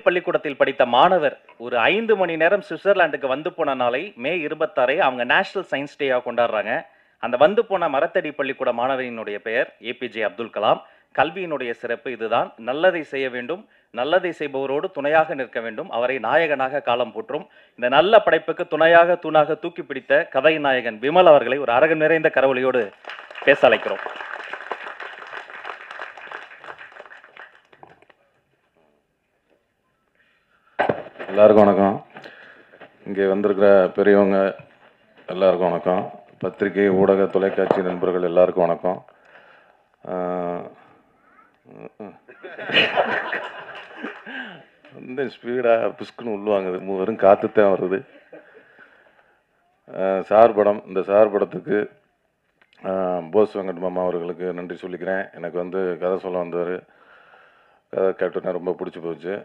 பள்ளிக்கூடத்தில் படித்த மாணவர் ஒரு ஐந்து மணி நேரம் சுவிட்சர்லாந்துக்கு வந்து போன நாளை மே இருபத்தாறை அவங்க நேஷனல் சயின்ஸ் டேயா கொண்டாடுறாங்க. அந்த வந்து போன மரத்தடி பள்ளிக்கூட மாணவரினுடைய பெயர் ஏபிஜே அப்துல் கலாம். கல்வியினுடைய சிறப்பு இதுதான். நல்லதை செய்ய வேண்டும். நல்லதை செய்பவரோடு துணையாக நிற்க வேண்டும். அவரை நாயகனாக காலம் போற்றும். இந்த நல்ல படைப்புக்கு துணையாக தூணாக தூக்கி பிடித்த கதை நாயகன் விமல் அவர்களை ஒரு அரகம் நிறைந்த கரவொலியோடு பேச அழைக்கிறோம். எல்லாருக்கும் வணக்கம். இங்கே வந்திருக்கிற பெரியவங்க எல்லாருக்கும் வணக்கம். பத்திரிகை ஊடக தொலைக்காட்சி நண்பர்கள் எல்லாருக்கும் வணக்கம். இந்த ஸ்பீடாக புஷ்குன்னு உள்ளுவாங்குது மூ- வெறும் காற்று தான் வருது சார் படம் இந்த சார் படத்துக்கு போஸ் வெங்கட் மாமா அவர்களுக்கு நன்றி சொல்லிக்கிறேன். எனக்கு வந்து கதை சொல்ல வந்தவர் கதை கேட்டோன்னே ரொம்ப பிடிச்சி போச்சு.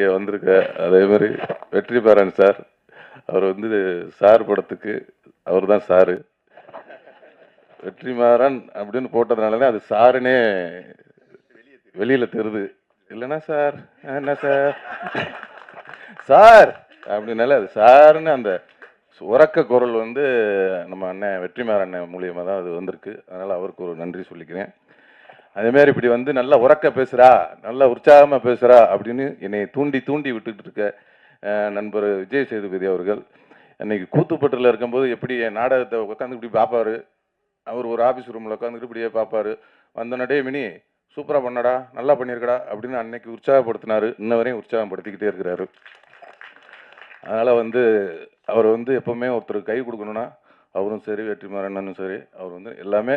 இங்கே வந்திருக்க அதே மாதிரி வெற்றி பேரன் சார். அவர் வந்து சார் படத்துக்கு அவர் தான் சாரு. வெற்றிமாறன் அப்படின்னு போட்டதுனால அது சாருனே வெளியில தெருது இல்லைன்னா சார் என்ன சார்? சார்! அப்படின்னால அது சாருன்னு அந்த உறக்க குரல் வந்து நம்ம அண்ணன் வெற்றிமாறன் அண்ணன் மூலியமாக தான் அது வந்திருக்கு. அதனால் அவருக்கு ஒரு நன்றி சொல்லிக்கிறேன். அதே மாதிரி இப்படி வந்து நல்லா உறக்க பேசுகிறா நல்லா உற்சாகமாக பேசுகிறா அப்படின்னு என்னை தூண்டி தூண்டி விட்டுட்டு இருக்க நண்பர் விஜய் சேதுபதி அவர்கள். அன்னைக்கு கூத்துப்பட்டில் இருக்கும்போது எப்படி என் நாடகத்தை உட்காந்து இப்படி பார்ப்பாரு அவர் ஒரு ஆஃபீஸ் ரூமில் உட்காந்துட்டு இப்படியே பார்ப்பாரு வந்தனடே மினி சூப்பராக பண்ணடா நல்லா பண்ணியிருக்கடா அப்படின்னு அன்னைக்கு உற்சாகப்படுத்தினார். இன்ன வரையும் உற்சாகப்படுத்திக்கிட்டே இருக்கிறாரு. அதனால் வந்து அவர் வந்து எப்போவுமே ஒருத்தர் கை கொடுக்கணுன்னா அவரும் சரி வெற்றிமாறனும் சரி அவர் வந்து எல்லாமே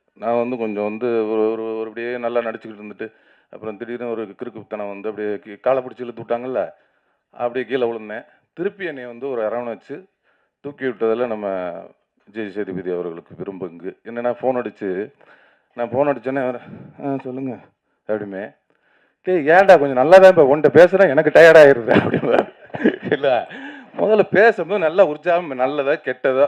நான் வந்து கொஞ்சம் வந்து ஒரு ஒரு ஒரு அப்படியே நல்லா நடிச்சுக்கிட்டு இருந்துட்டு அப்புறம் திடீர்னு ஒரு கிறுக்குத்தனம் வந்து அப்படியே கீ- காலை பிடிச்சி இழுத்து விட்டாங்கல்ல அப்படியே கீழே விழுந்தேன். திருப்பி என்னை வந்து ஒரு அரவணைச்சு தூக்கி விட்டதில் நம்ம விஜய் சேதுபதி அவர்களுக்கு விரும்புங்க. என்னன்னா ஃபோன் அடிச்சு நான் ஃபோன் அடிச்சோன்னே அவர் ஆ சொல்லுங்க அப்படிமே. டேய் ஏன்டா கொஞ்சம் நல்லா தான் இப்போ உன்கிட்ட பேசுகிறேன் எனக்கு டயர்ட் ஆயிடுது இல்லை முதல்ல பேசும்போது நல்லா உற்சாகம் நல்லதா கெட்டதா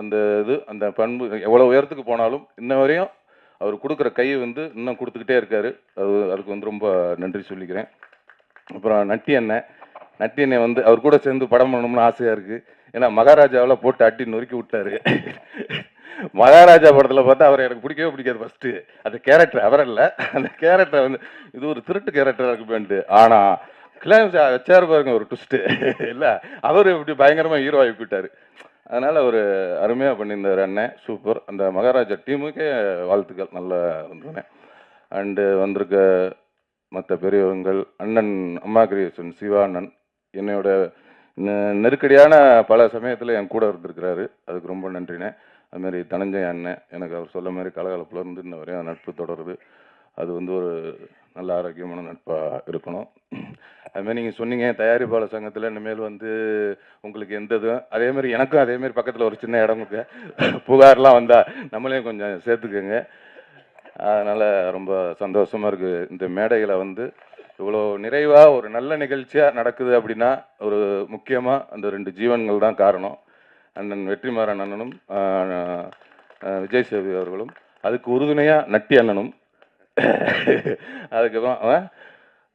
அந்த இது அந்த பண்பு எவ்வளோ உயரத்துக்கு போனாலும் இன்ன வரையும் அவர் கொடுக்குற கை வந்து இன்னும் கொடுத்துக்கிட்டே இருக்காரு. அது அதுக்கு வந்து ரொம்ப நன்றி சொல்லிக்கிறேன். அப்புறம் நட்டி அண்ணன் நட்டி அண்ணன் வந்து அவர் கூட சேர்ந்து படம் பண்ணணும்னு ஆசையாக இருக்குது ஏன்னா மகாராஜாவில் போட்டு அட்டி நொறுக்கி விட்டாரு. மகாராஜா படத்தில் பார்த்தா அவரை எனக்கு பிடிக்கவே பிடிக்காது ஃபஸ்ட்டு அந்த கேரக்டர் அவர் இல்லை அந்த கேரக்டர் வந்து இது ஒரு திருட்டு கேரக்டராக இருக்குமேன்ட்டு ஆனால் கிளாஸ் வச்சார் பாருங்க ஒரு ட்விஸ்ட்டு இல்லை அவர் இப்படி பயங்கரமாக ஹீரோ ஆகி போயிட்டார். அதனால் ஒரு அருமையாக பண்ணியிருந்தார் அண்ணன் சூப்பர் அந்த மகாராஜா டீமுக்கே வாழ்த்துக்கள். நல்லா இருந்தேன் அண்டு வந்திருக்க மற்ற பெரியவங்கள் அண்ணன் அம்மா கிரியேஷன் சிவா அண்ணன் என்னோட நெ- நெருக்கடியான பல சமயத்தில் என் கூட இருந்திருக்கிறாரு. அதுக்கு ரொம்ப நன்றிண்ணே அதுமாரி தனஞ்சய அண்ணன் எனக்கு அவர் சொல்ல மாதிரி கலகலப்புல இருந்து இன்ன வரையும் நட்பு தொடருது. அது வந்து ஒரு நல்ல ஆரோக்கியமான நட்பாக இருக்கணும். அதுமாதிரி நீங்கள் சொன்னீங்க தயாரிப்பாளர் சங்கத்தில் இனிமேல் வந்து உங்களுக்கு எந்த இதுவும் அதேமாதிரி எனக்கும் அதேமாரி பக்கத்தில் ஒரு சின்ன இடம் இருக்குது புகார்லாம் வந்தால் நம்மளையும் கொஞ்சம் சேர்த்துக்கோங்க. அதனால் ரொம்ப சந்தோஷமாக இருக்குது இந்த மேடைகளை வந்து இவ்வளோ நிறைவாக ஒரு நல்ல நிகழ்ச்சியாக நடக்குது அப்படின்னா ஒரு முக்கியமாக அந்த ரெண்டு ஜீவன்கள் தான் காரணம். அண்ணன் வெற்றிமாறன் அண்ணனும் விஜய் சேவி அவர்களும். அதுக்கு உறுதுணையாக நட்டி அண்ணனும். அதுக்கப்புறம் அவன்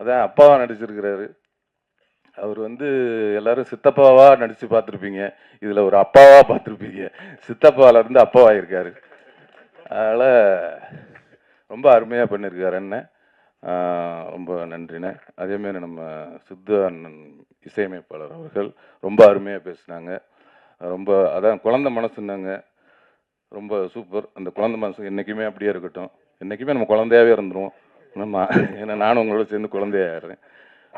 அதான் அப்பாவாக நடிச்சிருக்கிறாரு. அவர் வந்து எல்லாரும் சித்தப்பாவா நடிச்சு பார்த்துருப்பீங்க. இதில் ஒரு அப்பாவா பார்த்துருப்பீங்க. சித்தப்பாவிலேருந்து அப்பாவா இருக்காரு ரொம்ப அருமையாக பண்ணியிருக்காரு அண்ணன். ரொம்ப நன்றிண்ணே. அதேமாரி நம்ம சித்து அண்ணன் இசையமைப்பாளர் அவர்கள் ரொம்ப அருமையாக பேசினாங்க. ரொம்ப அதான் குழந்த மனசுன்னாங்க. ரொம்ப சூப்பர். அந்த குழந்த மனசு என்றைக்குமே அப்படியே இருக்கட்டும். என்றைக்குமே நம்ம குழந்தையாவே இருந்துருவோம். ஆமாம் ஏன்னா நானும் உங்களோட சேர்ந்து குழந்தையாகிறேன்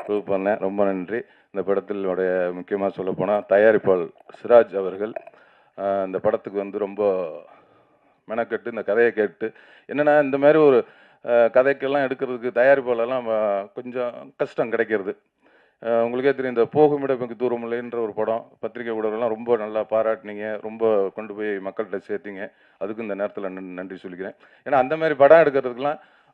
ப்ரூவ் பண்ணேன். ரொம்ப நன்றி. இந்த படத்தினுடைய முக்கியமாக சொல்லப்போனால் தயாரிப்பாள் தயாரிப்பாளர் சிராஜ் அவர்கள் இந்த படத்துக்கு வந்து ரொம்ப மெனக்கெட்டு இந்த கதையை கேட்டு என்னென்னா இந்த மாதிரி ஒரு கதைக்கெல்லாம் எடுக்கிறதுக்கு தயாரிப்பாளர்லாம் கொஞ்சம் கஷ்டம் கிடைக்கிறது. உங்களுக்கே தெரியும் இந்த போகுமிடமைக்கு மிக தூரம் இல்லைன்ற ஒரு படம் பத்திரிகை ஊடகம்லாம் ரொம்ப நல்லா பாராட்டினீங்க ரொம்ப கொண்டு போய் மக்கள்கிட்ட சேர்த்திங்க. அதுக்கு இந்த நேரத்தில் நன்றி சொல்லிக்கிறேன். ஏன்னா அந்த மாதிரி படம் எடுக்கிறதுக்கெலாம்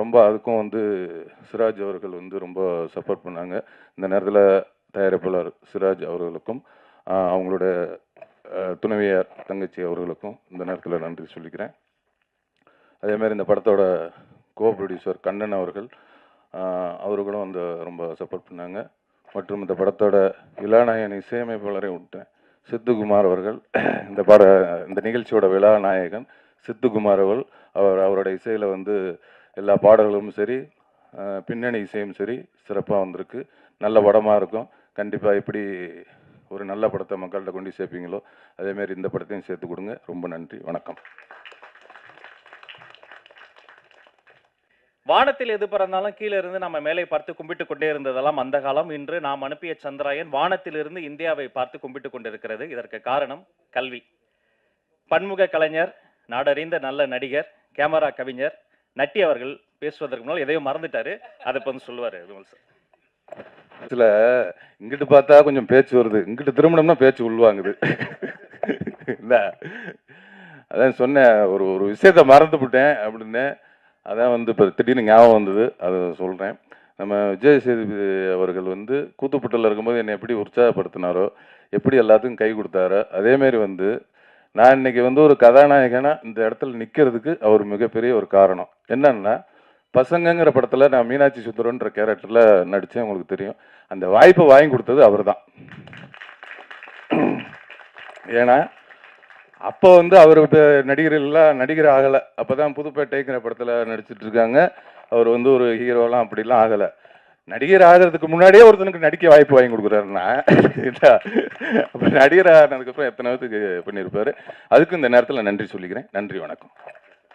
ரொம்ப அதுக்கும் வந்து சிராஜ் அவர்கள் வந்து ரொம்ப சப்போர்ட் பண்ணாங்க. இந்த நேரத்தில் தயாரிப்பாளர் சிராஜ் அவர்களுக்கும் அவங்களோட துணைவியார் தங்கச்சி அவர்களுக்கும் இந்த நேரத்தில் நன்றி சொல்லிக்கிறேன். அதே மாதிரி இந்த படத்தோட கோ ப்ரொடியூசர் கண்ணன் அவர்கள் அவர்களும் வந்து ரொம்ப சப்போர்ட் பண்ணாங்க. மற்றும் இந்த படத்தோட விழாநாயகன் இசையமைப்பாளரை விட்டேன் சித்துக்குமார் அவர்கள் இந்த பட இந்த நிகழ்ச்சியோட விழாநாயகன் சித்துக்குமார் அவர்கள் அவர் அவரோட இசையில் வந்து எல்லா பாடல்களும் சரி பின்னணி இசையும் சரி சிறப்பாக வந்திருக்கு. நல்ல படமாக இருக்கும். கண்டிப்பாக எப்படி ஒரு நல்ல படத்தை மக்கள்கிட்ட கொண்டு சேர்ப்பீங்களோ அதேமாரி இந்த படத்தையும் சேர்த்து கொடுங்க. ரொம்ப நன்றி. வணக்கம். வானத்தில் எது பிறந்தாலும் கீழே இருந்து நம்ம மேலே பார்த்து கும்பிட்டு கொண்டே இருந்ததெல்லாம் அந்த காலம். இன்று நாம் அனுப்பிய சந்திராயன் வானத்திலிருந்து இந்தியாவை பார்த்து கும்பிட்டு கொண்டிருக்கிறது. இதற்கு காரணம் கல்வி. பன்முக கலைஞர் நாடறிந்த நல்ல நடிகர் கேமரா கவிஞர் நட்டி அவர்கள் பேசுவதற்கு முன்னால் எதையோ மறந்துட்டாரு. அதை இப்போ வந்து சொல்லுவார் விமல் சார். சில இங்கிட்டு பார்த்தா கொஞ்சம் பேச்சு வருது. இங்கிட்டு திரும்பினோம்னா பேச்சு உள்வாங்குது. இல்லை. அதான் சொன்னேன் ஒரு ஒரு விஷயத்த மறந்து விட்டேன் அப்படின்னு. அதான் வந்து இப்போ திடீர்னு ஞாபகம் வந்தது. அதை சொல்கிறேன் நம்ம விஜய் சேதுபதி அவர்கள் வந்து கூத்துப்பட்டில் இருக்கும்போது என்னை எப்படி உற்சாகப்படுத்தினாரோ எப்படி எல்லாத்துக்கும் கை கொடுத்தாரோ அதேமாரி வந்து நான் இன்னைக்கு வந்து ஒரு கதாநாயகனா இந்த இடத்துல நிற்கிறதுக்கு அவர் மிகப்பெரிய ஒரு காரணம். என்னன்னா பசங்கங்கிற படத்தில் நான் மீனாட்சி சுந்தரன்ற கேரக்டரில் நடித்தேன் உங்களுக்கு தெரியும். அந்த வாய்ப்பை வாங்கி கொடுத்தது அவர்தான். ஏன்னா அப்போ வந்து அவர் நடிகர் எல்லாம் நடிகர் ஆகலை. அப்போ தான் புதுப்பேட்டைங்கிற படத்தில் நடிச்சிட்டு இருக்காங்க. அவர் வந்து ஒரு ஹீரோலாம் அப்படிலாம் ஆகலை. நடிகர் ஆகிறதுக்கு முன்னாடியே ஒருத்தனுக்கு நடிக்க வாய்ப்பு வாங்கி கொடுக்குறாருன்னா அப்ப நடிகர் ஆனதுக்கப்புறம் எத்தனை பேத்துக்கு பண்ணியிருப்பாரு? அதுக்கு இந்த நேரத்தில் நன்றி சொல்லிக்கிறேன். நன்றி வணக்கம்.